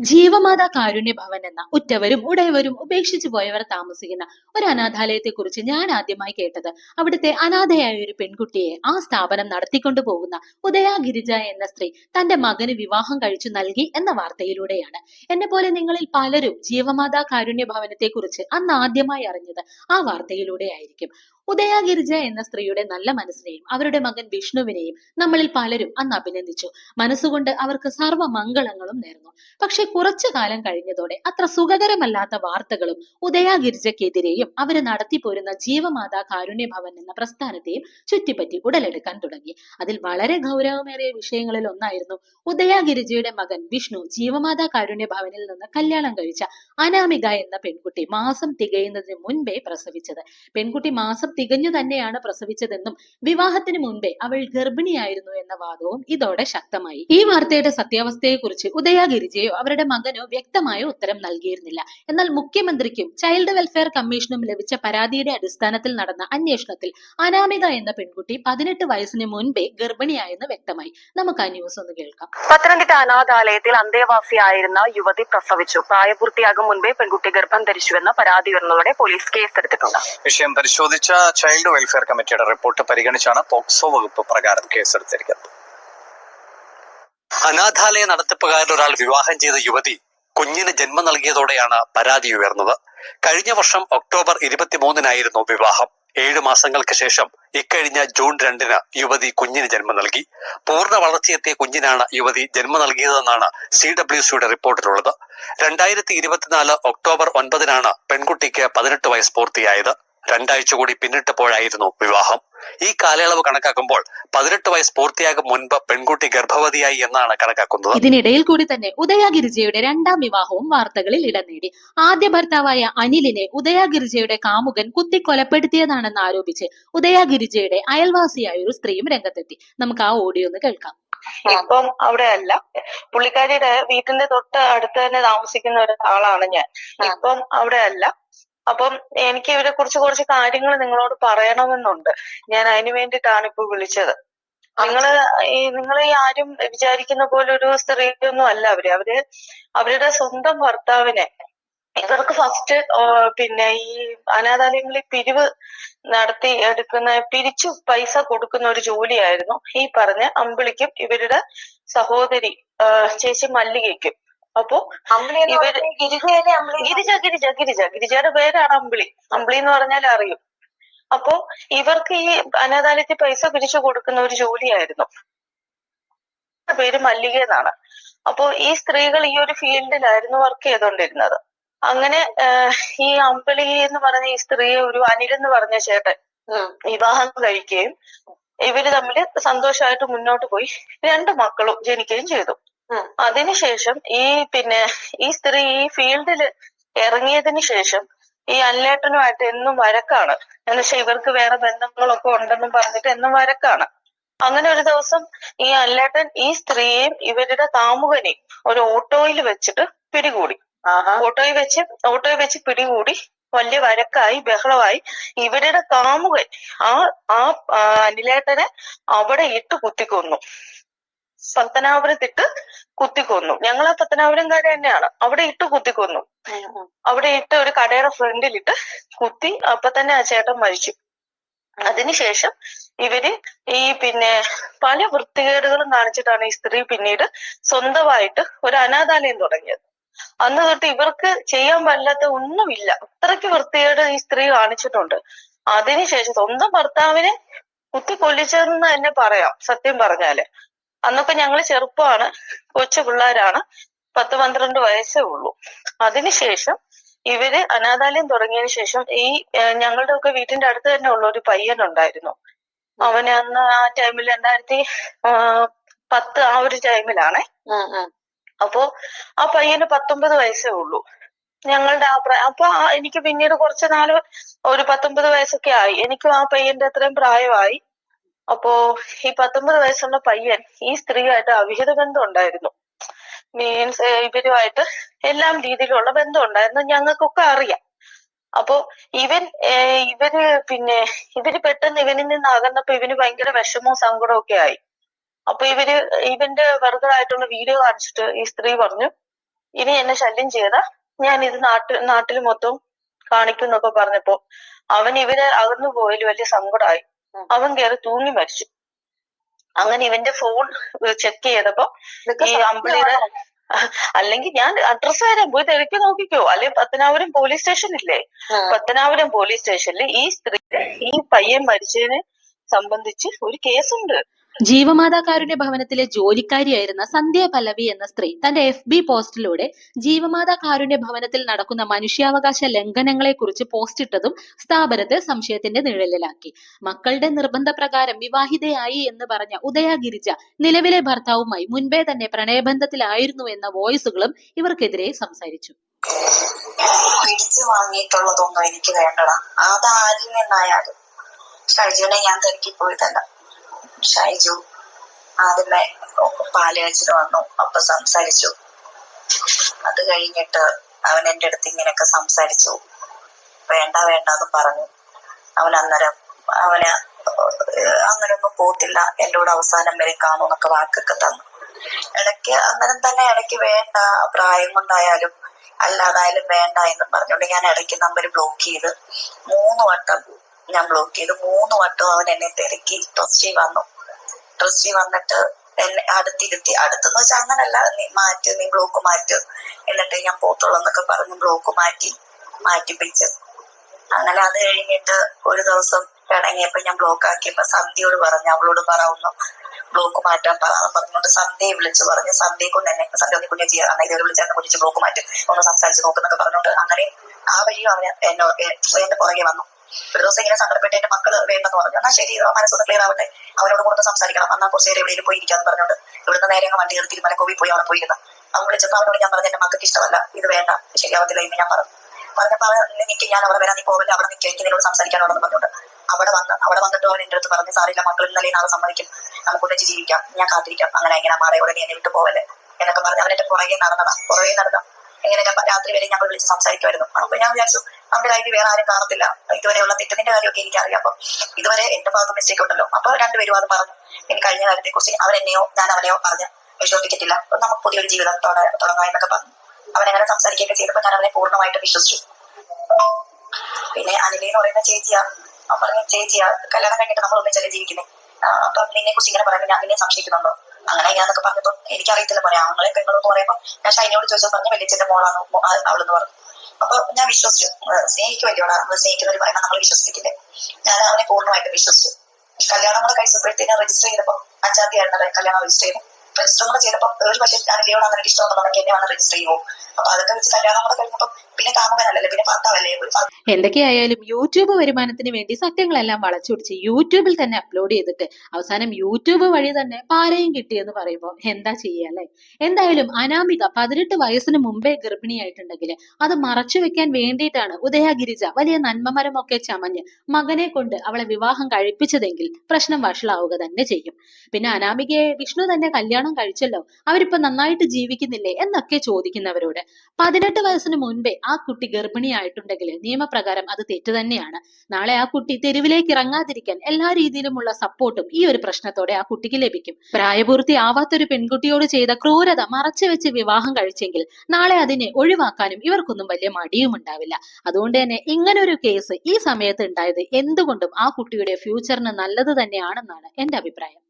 ജീവമാതാ കാരുണ്യ ഭവൻ എന്ന ഉറ്റവരും ഉടയവരും ഉപേക്ഷിച്ചു പോയവർ താമസിക്കുന്ന ഒരു അനാഥാലയത്തെ കുറിച്ച് ഞാൻ ആദ്യമായി കേട്ടത്. അവിടുത്തെ അനാഥയായ ഒരു പെൺകുട്ടിയെ ആ സ്ഥാപനം നടത്തിക്കൊണ്ടു പോകുന്ന ഉദയ ഗിരിജ എന്ന സ്ത്രീ തന്റെ മകന് വിവാഹം കഴിച്ചു നൽകി എന്ന വാർത്തയിലൂടെയാണ്. എന്നെ പോലെ നിങ്ങളിൽ പലരും ജീവമാതാ കാരുണ്യ ഭവനത്തെ കുറിച്ച് അന്ന് ആദ്യമായി അറിഞ്ഞത് ആ വാർത്തയിലൂടെയായിരിക്കും. ഉദയ ഗിരിജ എന്ന സ്ത്രീയുടെ നല്ല മനസ്സിനെയും അവരുടെ മകൻ വിഷ്ണുവിനെയും നമ്മളിൽ പലരും അന്ന് അഭിനന്ദിച്ചു. മനസ്സുകൊണ്ട് അവർക്ക് സർവ മംഗളങ്ങളും നേർന്നു. പക്ഷെ കുറച്ചു കാലം കഴിഞ്ഞതോടെ അത്ര സുഖകരമല്ലാത്ത വാർത്തകളും ഉദയാഗിരിജക്കെതിരെയും അവർ നടത്തിപ്പോരുന്ന ജീവമാതാ കാരുണ്യ ഭവൻ എന്ന പ്രസ്ഥാനത്തെയും ചുറ്റിപ്പറ്റി ഉടലെടുക്കാൻ തുടങ്ങി. അതിൽ വളരെ ഗൗരവമേറിയ വിഷയങ്ങളിൽ ഒന്നായിരുന്നു ഉദയാഗിരിജയുടെ മകൻ വിഷ്ണു ജീവമാതാ കാരുണ്യ ഭവനിൽ നിന്ന് കല്യാണം കഴിച്ച അനാമിക എന്ന പെൺകുട്ടി മാസം തികയുന്നതിന് മുൻപേ പ്രസവിച്ചത്. പെൺകുട്ടി മാസം തികഞ്ഞു തന്നെയാണ് പ്രസവിച്ചതെന്നും വിവാഹത്തിന് മുൻപേ അവൾ ഗർഭിണിയായിരുന്നു എന്ന വാദവും ഇതോടെ ശക്തമായി. ഈ വാർത്തയുടെ സത്യാവസ്ഥയെക്കുറിച്ച് ഉദയ ഗിരിജയോ അവരുടെ മകനോ വ്യക്തമായ ഉത്തരം നൽകിയിരുന്നില്ല. എന്നാൽ മുഖ്യമന്ത്രിക്കും ചൈൽഡ് വെൽഫെയർ കമ്മീഷനും ലഭിച്ച പരാതിയുടെ അടിസ്ഥാനത്തിൽ നടന്ന അന്വേഷണത്തിൽ അനാമിക എന്ന പെൺകുട്ടി പതിനെട്ട് വയസ്സിന് മുൻപേ ഗർഭിണിയായെന്ന് വ്യക്തമായി. നമുക്ക് ആ ന്യൂസ് ഒന്ന് കേൾക്കാം. പത്തനംതിട്ട അനാഥാലയത്തിൽ അന്തേവാസിയായിരുന്ന യുവതി പ്രസവിച്ചു. പ്രായപൂർത്തിയാകും മുൻപേ പെൺകുട്ടി ഗർഭം ധരിച്ചുവെന്ന പരാതി ഉയർന്നതോടെ പോലീസ് കേസെടുത്തിട്ടുണ്ട്. വിഷയം പരിശോധിച്ച ചൈൽഡ് വെൽഫെയർ കമ്മിറ്റിയുടെ റിപ്പോർട്ട് പരിഗണിച്ചാണ് പോക്സോ വകുപ്പ് പ്രകാരം കേസെടുത്തിരിക്കുന്നത്. അനാഥാലയ നടത്തിപ്പുകാരിൽ ഒരാൾ വിവാഹം ചെയ്ത യുവതി കുഞ്ഞിന് ജന്മം നൽകിയതോടെയാണ് പരാതി ഉയർന്നത്. കഴിഞ്ഞ വർഷം ഒക്ടോബർ ഇരുപത്തിമൂന്നിനായിരുന്നു വിവാഹം. ഏഴു മാസങ്ങൾക്ക് ശേഷം ഇക്കഴിഞ്ഞ ജൂൺ രണ്ടിന് യുവതി കുഞ്ഞിന് ജന്മം നൽകി. പൂർണ വളർച്ചയെത്തിയ കുഞ്ഞിനാണ് യുവതി ജന്മം നൽകിയതെന്നാണ് സി ഡബ്ല്യു സിയുടെ റിപ്പോർട്ടിലുള്ളത്. രണ്ടായിരത്തി ഇരുപത്തിനാല് ഒക്ടോബർ ഒൻപതിനാണ് പെൺകുട്ടിക്ക് പതിനെട്ട് വയസ്സ് പൂർത്തിയായത്. രണ്ടാഴ്ച കൂടി പിന്നിട്ടപ്പോഴായിരുന്നു വിവാഹം. ഈ കാലയളവ് കണക്കാക്കുമ്പോൾ പതിനെട്ട് വയസ്സ് പൂർത്തിയാകും മുൻപ് പെൺകുട്ടി ഗർഭവതിയായി എന്നാണ് കണക്കാക്കുന്നത്. ഇതിനിടയിൽ കൂടി തന്നെ ഉദയഗിരിജയുടെ രണ്ടാം വിവാഹവും വാർത്തകളിൽ ഇടം നേടി. ആദ്യ ഭർത്താവായ അനിലിനെ ഉദയഗിരിജയുടെ കാമുകൻ കുത്തി കൊലപ്പെടുത്തിയതാണെന്ന് ആരോപിച്ച് ഉദയഗിരിജയുടെ അയൽവാസിയായ ഒരു സ്ത്രീയും രംഗത്തെത്തി. നമുക്ക് ആ ഓഡിയോ ഒന്ന് കേൾക്കാം. ഇപ്പം അവിടെ അല്ല. പുള്ളിക്കാരിയുടെ വീട്ടിന്റെ തൊട്ട് അടുത്ത് തന്നെ താമസിക്കുന്ന ഒരാളാണ് ഞാൻ. ഇപ്പം അവിടെ അല്ല. അപ്പം എനിക്ക് ഇവരെ കുറിച്ച് കുറച്ച് കാര്യങ്ങൾ നിങ്ങളോട് പറയണമെന്നുണ്ട്. ഞാൻ അതിനു വേണ്ടിയിട്ടാണ് ഇപ്പൊ വിളിച്ചത്. നിങ്ങൾ ഈ ഈ ആരും വിചാരിക്കുന്ന പോലെ ഒരു സ്ത്രീയൊന്നും അല്ല അവർ. അവർ അവരുടെ സ്വന്തം ഭർത്താവിനെ ഇവർക്ക് ഫസ്റ്റ് പിന്നെ ഈ അനാഥാലയങ്ങളിൽ പിരിവ് നടത്തി എടുക്കുന്ന പിരിച്ചു പൈസ കൊടുക്കുന്ന ഒരു ജോലിയായിരുന്നു. ഈ പറഞ്ഞ അമ്പിളിക്കും ഇവരുടെ സഹോദരി ചേച്ചി മല്ലികയ്ക്കും. അപ്പോ ഇവർ ഗിരിജ ഗിരിജ ഗിരിജ. ഗിരിജയുടെ പേരാണ് അമ്പിളി. അമ്പിളി എന്ന് പറഞ്ഞാൽ അറിയും. അപ്പോ ഇവർക്ക് ഈ അനാഥാലയത്തിൽ പൈസ പിരിച്ചു കൊടുക്കുന്ന ഒരു ജോലിയായിരുന്നു. പേര് മല്ലിക എന്നാണ്. അപ്പോ ഈ സ്ത്രീകൾ ഈ ഒരു ഫീൽഡിലായിരുന്നു വർക്ക് ചെയ്തുകൊണ്ടിരുന്നത് അങ്ങനെ ഈ അമ്പിളി എന്ന് പറഞ്ഞ ഈ സ്ത്രീയെ ഒരു അനിൽ എന്ന് പറഞ്ഞ ചേട്ടൻ വിവാഹം കഴിക്കുകയും ഇവർ തമ്മിൽ സന്തോഷമായിട്ട് മുന്നോട്ട് പോയി. രണ്ട് മക്കളും ജനിക്കുകയും ചെയ്തു. അതിനുശേഷം ഈ പിന്നെ ഈ സ്ത്രീ ഈ ഫീൽഡിൽ ഇറങ്ങിയതിന് ശേഷം ഈ അല്ലേട്ടനുമായിട്ട് എന്നും വഴക്കാണ്. എന്നുവെച്ചാൽ ഇവർക്ക് വേറെ ബന്ധങ്ങളൊക്കെ ഉണ്ടെന്നും പറഞ്ഞിട്ട് എന്നും വഴക്കാണ്. അങ്ങനെ ഒരു ദിവസം ഈ അല്ലേട്ടൻ ഈ സ്ത്രീയെയും ഇവരുടെ കാമുകനെയും ഒരു ഓട്ടോയിൽ വെച്ചിട്ട് പിടികൂടി. ഓട്ടോയിൽ വെച്ച് ഓട്ടോയിൽ വെച്ച് പിടികൂടി വലിയ വരക്കായി ബഹളമായി ഇവരുടെ കാമുകൻ ആ ആ ആ, അനിലേട്ടനെ അവിടെ ഇട്ട് കുത്തിക്കൊന്നു. പത്തനാപുരത്തിട്ട് കുത്തിക്കൊന്നു. ഞങ്ങൾ ആ പത്തനാപുരംകാര് തന്നെയാണ്. അവിടെ ഇട്ട് കുത്തിക്കൊന്നു. അവിടെ ഇട്ട് ഒരു കടയുടെ ഫ്രണ്ടിലിട്ട് കുത്തി അപ്പൊ തന്നെ ആ ചേട്ടൻ മരിച്ചു. അതിനുശേഷം ഇവർ ഈ പിന്നെ പല വൃത്തികേടുകളും കാണിച്ചിട്ടാണ് ഈ സ്ത്രീ പിന്നീട് സ്വന്തമായിട്ട് ഒരു അനാഥാലയം തുടങ്ങിയത്. അന്ന് തൊട്ട് ഇവർക്ക് ചെയ്യാൻ പറ്റാത്ത ഒന്നുമില്ല. അത്രയ്ക്ക് വൃത്തികേട് ഈ സ്ത്രീ കാണിച്ചിട്ടുണ്ട്. അതിനുശേഷം സ്വന്തം ഭർത്താവിനെ കുത്തി കൊല്ലിച്ചതെന്ന് തന്നെ പറയാം സത്യം പറഞ്ഞാൽ. അന്നൊക്കെ ഞങ്ങൾ ചെറുപ്പമാണ്. കൊച്ചു പിള്ളേരാണ്. പത്ത് പന്ത്രണ്ട് വയസ്സേ ഉള്ളൂ. അതിനുശേഷം ഇവർ അനാഥാലയം തുടങ്ങിയതിന് ശേഷം ഈ ഞങ്ങളുടെ ഒക്കെ വീട്ടിന്റെ അടുത്ത് തന്നെ ഉള്ള ഒരു പയ്യൻ ഉണ്ടായിരുന്നു അവന് അന്ന് ആ ടൈമിൽ രണ്ടായിരത്തി പത്ത് ആ ഒരു ടൈമിലാണേ. അപ്പോ ആ പയ്യന് പത്തൊമ്പത് വയസ്സേ ഉള്ളൂ. ഞങ്ങളുടെ ആ പ്രായം അപ്പൊ എനിക്ക് പിന്നീട് കുറച്ച് നാല് ഒരു പത്തൊമ്പത് വയസ്സൊക്കെ ആയി. എനിക്കും ആ പയ്യന്റെ അത്രയും പ്രായമായി. അപ്പോ ഈ പത്തൊമ്പത് വയസ്സുള്ള പയ്യൻ ഈ സ്ത്രീയായിട്ട് അവിഹിത ബന്ധം ഉണ്ടായിരുന്നു. മീൻസ് ഇവരുമായിട്ട് എല്ലാം രീതിയിലുള്ള ബന്ധം ഉണ്ടായിരുന്നു. ഞങ്ങൾക്കൊക്കെ അറിയാം. അപ്പോ ഇവൻ ഇവർ പിന്നെ ഇവർ പെട്ടെന്ന് ഇവനിൽ നിന്ന് അകന്നപ്പോ ഇവന് ഭയങ്കര വിഷമവും സങ്കടവും ഒക്കെ ആയി. അപ്പൊ ഇവർ ഇവന്റെ വെറുതായിട്ടുള്ള വീഡിയോ കാണിച്ചിട്ട് ഈ സ്ത്രീ പറഞ്ഞു ഇനി എന്നെ ശല്യം ചെയ്ത ഞാൻ ഇത് നാട്ടിൽ നാട്ടിൽ മൊത്തം കാണിക്കും എന്നൊക്കെ പറഞ്ഞപ്പോ അവൻ ഇവരെ അകന്നു പോയതിൽ വലിയ സങ്കടമായി. അവൻ കയറി തൂങ്ങി മരിച്ചു. അങ്ങനെ ഇവന്റെ ഫോൺ ചെക്ക് ചെയ്തപ്പോ ഈ അമ്പിളിയുടെ അല്ലെങ്കിൽ ഞാൻ അഡ്രസ് തരാം. പോയി തിരക്കി നോക്കിക്കോ. അല്ലെങ്കിൽ പത്തനാപുരം പോലീസ് സ്റ്റേഷൻ ഇല്ലേ? പത്തനാപുരം പോലീസ് സ്റ്റേഷനിൽ ഈ സ്ത്രീ ഈ പയ്യൻ മരിച്ചതിനെ സംബന്ധിച്ച് ഒരു കേസുണ്ട് ജീവമാതാ കാരുണ്യ ഭവനത്തിലെ ജോലിക്കാരിയായിരുന്ന സന്ധ്യ പല്ലവി എന്ന സ്ത്രീ തന്റെ എഫ് ബി പോസ്റ്റിലൂടെ ജീവമാതാ കാരുണ്യ ഭവനത്തിൽ നടക്കുന്ന മനുഷ്യാവകാശ ലംഘനങ്ങളെ കുറിച്ച് പോസ്റ്റിട്ടതും സ്ഥാപനത്തെ സംശയത്തിന്റെ നിഴലിലാക്കി. മക്കളുടെ നിർബന്ധപ്രകാരം വിവാഹിതയായി എന്ന് പറഞ്ഞ ഉദയ ഗിരിജ നിലവിലെ ഭർത്താവുമായി മുൻപേ തന്നെ പ്രണയബന്ധത്തിലായിരുന്നു എന്ന വോയിസുകളും ഇവർക്കെതിരെ സംസാരിച്ചു. വാങ്ങിയിട്ടുള്ളതൊന്നും എനിക്ക് വേണ്ടടാ. അത് ആരിൽ നിന്നായാലും ഞാൻ തിരക്കി പോയതല്ല ഷൈജു ആദ്യമേ പാൽ വന്നു. അപ്പൊ സംസാരിച്ചു. അത് കഴിഞ്ഞിട്ട് അവൻ എന്റെ അടുത്ത് ഇങ്ങനെയൊക്കെ സംസാരിച്ചു. വേണ്ട വേണ്ട എന്ന് പറഞ്ഞു. അവൻ അന്നേരം അവന് അങ്ങനെയൊന്നും പോത്തില്ല. എന്റെ കൂടെ അവസാനം വരെ കാണുമെന്നൊക്കെ വാക്കൊക്കെ തന്നു. ഇടയ്ക്ക് അന്നേരം തന്നെ ഇടയ്ക്ക് വേണ്ട പ്രായം കൊണ്ടായാലും അല്ലാതായാലും വേണ്ട എന്ന് പറഞ്ഞുകൊണ്ട് ഞാൻ ഇടയ്ക്ക് നമ്പർ ബ്ലോക്ക് ചെയ്ത് മൂന്ന് വട്ടം ഞാൻ ബ്ലോക്ക് ചെയ്തു. മൂന്ന് വട്ടം അവൻ എന്നെ തിരക്കി ട്രസ്റ്റി വന്നു. ട്രസ്റ്റി വന്നിട്ട് എന്നെ അടുത്തിരുത്തി. അടുത്തെന്ന് വെച്ചാൽ അങ്ങനല്ല. നീ മാറ്റ് നീ ബ്ലോക്ക് മാറ്റ്. എന്നിട്ട് ഞാൻ പോത്തുള്ളൂ എന്നൊക്കെ പറഞ്ഞ് ബ്ലോക്ക് മാറ്റി മാറ്റിപ്പിച്ച്. അങ്ങനെ അത് കഴിഞ്ഞിട്ട് ഒരു ദിവസം പിണങ്ങിയപ്പോ ഞാൻ ബ്ലോക്ക് ആക്കിയപ്പോ സന്ധ്യയോട് പറഞ്ഞു. അവളോട് പറയാവുന്നു ബ്ലോക്ക് മാറ്റാൻ പറയാന്ന് പറഞ്ഞുകൊണ്ട് സന്ധ്യയെ വിളിച്ചു പറഞ്ഞു. സന്ധ്യയെ കൊണ്ട് എന്നെ സന്ധ്യ ഒന്ന് കുഞ്ഞു ചെയ്യാൻ ഇതുവരെ വിളിച്ച് എന്നെ കുറിച്ച് ബ്ലോക്ക് മാറ്റി. ഒന്ന് സംസാരിച്ച് നോക്കുന്നൊക്കെ പറഞ്ഞുകൊണ്ട് അങ്ങനെ ആ വഴിയും അവന് എന്നോ എന്റെ പുറകെ വന്നു. ഒരു ദിവസം ഇങ്ങനെ സങ്കടപ്പെട്ട് എന്റെ മക്കൾ വേണ്ടെന്ന് പറഞ്ഞു എന്നാ ശരി മനസ്സൊന്ന് ക്ലിയർ ആവട്ടെ. അവരോട് കൂടുതൽ സംസാരിക്കണം. എന്നാ കുറച്ച് നേരം എവിടെയും പോയി ഇരിക്കാന്ന് പറഞ്ഞുകൊണ്ട് ഇവിടുന്ന് നേരെ വണ്ടി കയറി തിരുമലക്കോവി പോയി അവിടെ പോയിരുന്ന. അവൻ വിളിച്ചപ്പോ അവനോട് ഞാൻ പറഞ്ഞു എന്റെ മക്കൾക്ക് ഇഷ്ടമല്ല. ഇത് വേണ്ട. ശരിയാവത്തില്ല എന്ന് ഞാൻ പറഞ്ഞു. പറഞ്ഞപ്പോ അവൻ നിനക്ക് ഞാൻ അവിടെ വരാൻ നീ പോവില്ല. അവിടെ നിൽക്കുക എനിക്ക് നിന്നോട് സംസാരിക്കാനുള്ളതെന്ന് പറഞ്ഞുകൊണ്ട് അവിടെ വന്ന് അവിടെ വന്നിട്ട് അവൻ എന്റെ അടുത്ത് പറഞ്ഞു സാറില്ല മക്കൾ ഇന്നലെ നാളെ സമ്മതിക്കും. നമുക്ക് ഒന്നിച്ച് ജീവിക്കാം. ഞാൻ കാത്തിരിക്കാം. അങ്ങനെ എങ്ങനെ മാറി ഉടനെ എന്നെ വിട്ടു പോവല്ലേ എന്നൊക്കെ പറഞ്ഞ് അവൻ പുറകെ നടന്നതാ. പുറകെ നടന്ന ഇങ്ങനെയൊക്കെ രാത്രി വരെ ഞങ്ങൾ വിളിച്ച് സംസാരിക്കുമായിരുന്നു. അപ്പൊ ഞാൻ വിചാരിച്ചു അവന്റെ വേറെ ആരും കാണത്തില്ല. ഇതുവരെയുള്ള തെറ്റിന്റെ കാര്യമൊക്കെ എനിക്കറിയാം. അപ്പൊ ഇതുവരെ എന്റെ ഭാഗത്ത് മിസ്റ്റേക്ക് ഉണ്ടല്ലോ. അപ്പൊ രണ്ടുപേരും അത് പറഞ്ഞു. എനിക്ക് കഴിഞ്ഞ കാര്യത്തെ കുറിച്ച് അവൻ എന്നെയോ ഞാൻ അവനെയോ പറഞ്ഞ് വിശ്വസിപ്പിക്കത്തില്ല നമുക്ക് പുതിയൊരു ജീവിതം തുട- തുടങ്ങാം എന്നൊക്കെ പറഞ്ഞു. അവൻ അങ്ങനെ സംസാരിക്കുകയൊക്കെ ചെയ്തപ്പോൾ ഞാൻ അവനെ പൂർണമായിട്ട് വിശ്വസിച്ചു. പിന്നെ അനിലി എന്ന് പറയുന്ന ചേച്ചിയാ. പറഞ്ഞു ചേച്ചിയാ കല്യാണം കഴിഞ്ഞിട്ട് നമ്മൾ ഒന്നിച്ചല്ലേ ജീവിക്കുന്നത് അപ്പൊ നിന്നെ കുറിച്ച് ഇങ്ങനെ പറയുമ്പോൾ ഞാൻ നിന്നെ സംശയിക്കുന്നുണ്ടോ? അങ്ങനെ ഞാനൊക്കെ പറഞ്ഞപ്പോ എനിക്കറിയത്തില്ല പറയാം ആങ്ങളെ പെങ്ങളെന്ന് പറയുമ്പോൾ ഞാൻ ഷൈനോട് ചോദിച്ചാൽ പറഞ്ഞു വലിയച്ഛന്റെ മോളാണ് അവളെന്ന് പറഞ്ഞു. അപ്പൊ ഞാൻ വിശ്വസിച്ചു. ഏഹ് സ്നേഹിക്കുമല്ലോടാ നമ്മൾ സ്നേഹിക്കുന്നവർ പറയുമ്പോൾ നമ്മൾ വിശ്വസിക്കില്ലേ ഞാൻ അവനെ പൂർണമായിട്ട് വിശ്വസിച്ചു കല്യാണം കൂടെ കഴിച്ചപ്പോഴത്തേനും രജിസ്റ്റർ ചെയ്തപ്പോ അഞ്ചാം തീയതി കല്യാണം രജിസ്റ്റർ ചെയ്തു രജിസ്റ്റർ കൂടെ ചെയ്തപ്പോ ഒരു പക്ഷേ ഞാൻ ലിയോട് അങ്ങനെ ഇഷ്ടമുണ്ടെന്നുണ്ടെങ്കിൽ എന്നെ വന്ന് രജിസ്റ്റർ ചെയ്യുമോ അപ്പൊ അതൊക്കെ വെച്ച് കല്യാണം കൂടെ കഴിഞ്ഞപ്പോ പിന്നെ കാമുകനല്ലല്ലോ പിന്നെ ഭർത്താവല്ലേ? എന്തൊക്കെയായാലും യൂട്യൂബ് വരുമാനത്തിന് വേണ്ടി സത്യങ്ങളെല്ലാം വളച്ചൊടിച്ച് യൂട്യൂബിൽ തന്നെ അപ്ലോഡ് ചെയ്തിട്ട് അവസാനം യൂട്യൂബ് വഴി തന്നെ പാരയും കിട്ടിയെന്ന് പറയുമ്പോൾ എന്താ ചെയ്യുക അല്ലെ? എന്തായാലും അനാമിക പതിനെട്ട് വയസ്സിന് മുമ്പേ ഗർഭിണിയായിട്ടുണ്ടെങ്കിൽ അത് മറച്ചു വെക്കാൻ വേണ്ടിയിട്ടാണ് ഉദയഗിരിജ വലിയ നന്മമരമൊക്കെ ചമഞ്ഞ് മകനെ കൊണ്ട് അവളെ വിവാഹം കഴിപ്പിച്ചതെങ്കിൽ പ്രശ്നം വഷളാവുക തന്നെ ചെയ്യും. പിന്നെ അനാമികയെ വിഷ്ണു തന്നെ കല്യാണം കഴിച്ചല്ലോ അവരിപ്പോ നന്നായിട്ട് ജീവിക്കുന്നില്ലേ എന്നൊക്കെ ചോദിക്കുന്നവരോട് പതിനെട്ട് വയസ്സിന് മുൻപേ ആ കുട്ടി ഗർഭിണിയായിട്ടുണ്ടെങ്കിൽ നിയമപ്രകാരം അത് തെറ്റ് തന്നെയാണ്. നാളെ ആ കുട്ടി തെരുവിലേക്ക് ഇറങ്ങാതിരിക്കാൻ എല്ലാ രീതിയിലുമുള്ള സപ്പോർട്ടും ഈ ഒരു പ്രശ്നത്തോടെ ആ കുട്ടിക്ക് ലഭിക്കും. പ്രായപൂർത്തി ആവാത്തൊരു പെൺകുട്ടിയോട് ചെയ്ത ക്രൂരത മറച്ചു വെച്ച് വിവാഹം കഴിച്ചെങ്കിൽ നാളെ അതിനെ ഒഴിവാക്കാനും ഇവർക്കൊന്നും വലിയ മടിയും ഉണ്ടാവില്ല. അതുകൊണ്ട് തന്നെ ഇങ്ങനൊരു കേസ് ഈ സമയത്ത് ഉണ്ടായത് എന്തുകൊണ്ടും ആ കുട്ടിയുടെ ഫ്യൂച്ചറിന് നല്ലത് തന്നെയാണെന്നാണ് എന്റെ അഭിപ്രായം.